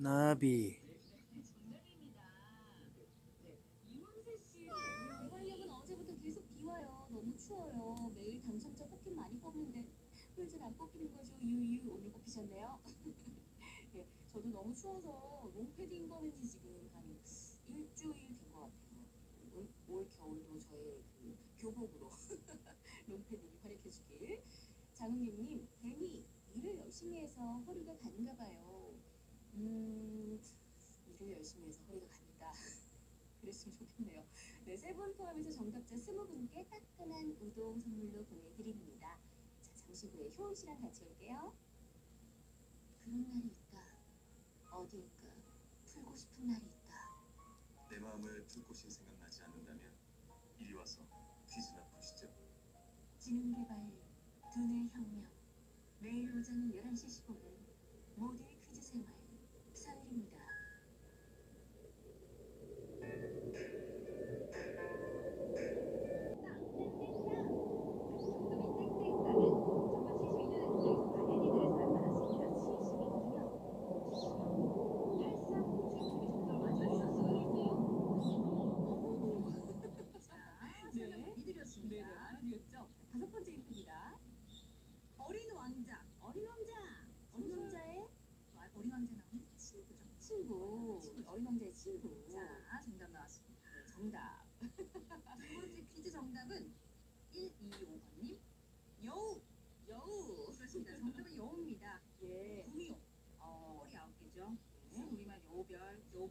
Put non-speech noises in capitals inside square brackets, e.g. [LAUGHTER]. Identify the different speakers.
Speaker 1: 나비.
Speaker 2: 네, [LAUGHS] 저도 너무 추워서 롱패딩 거는 지 지금. 한 일주일 올 겨울도 저의 그 교복으로 롱패딩이 활약해주길. 장은님님, 뱀이 일을 열심히 해서 허리가 가는가 봐요. 음, 일을 열심히 해서 허리가 갑니다. [LAUGHS] 그랬으면 좋겠네요. 네, 세 분 포함해서 정답자 스무 분께 따끈한 우동 선물로 보내드립니다. 자, 잠시 후에 효은 씨랑 같이 올게요. 그런 날이 있다. 어디일까? 풀고 싶은 날이 있다.
Speaker 3: 내 마음을 풀 곳이 생각나지 않는
Speaker 2: 두뇌 혁명. 매일 오전 11시 15분 모두의 퀴즈 생활 서율입니다. 네. 네, 드렸죠. 다섯 번째.
Speaker 4: 어린 왕자.
Speaker 2: 어린 왕자. 어린 왕자의
Speaker 4: 아, 어린 왕자 나오는 친구죠.
Speaker 2: 친구. 어린
Speaker 4: 자, 정답 나왔습니다.
Speaker 2: 정답. [LAUGHS]
Speaker 4: 두 번째 퀴즈 정답은 125번님. 여우.
Speaker 2: 여우.
Speaker 4: 그렇습니다. 정답은 여우입니다.
Speaker 2: 예.
Speaker 4: 구미호.
Speaker 2: 어,
Speaker 4: 꼬리 아홉 개죠.
Speaker 2: 네.
Speaker 4: 우리말 여우별, 여우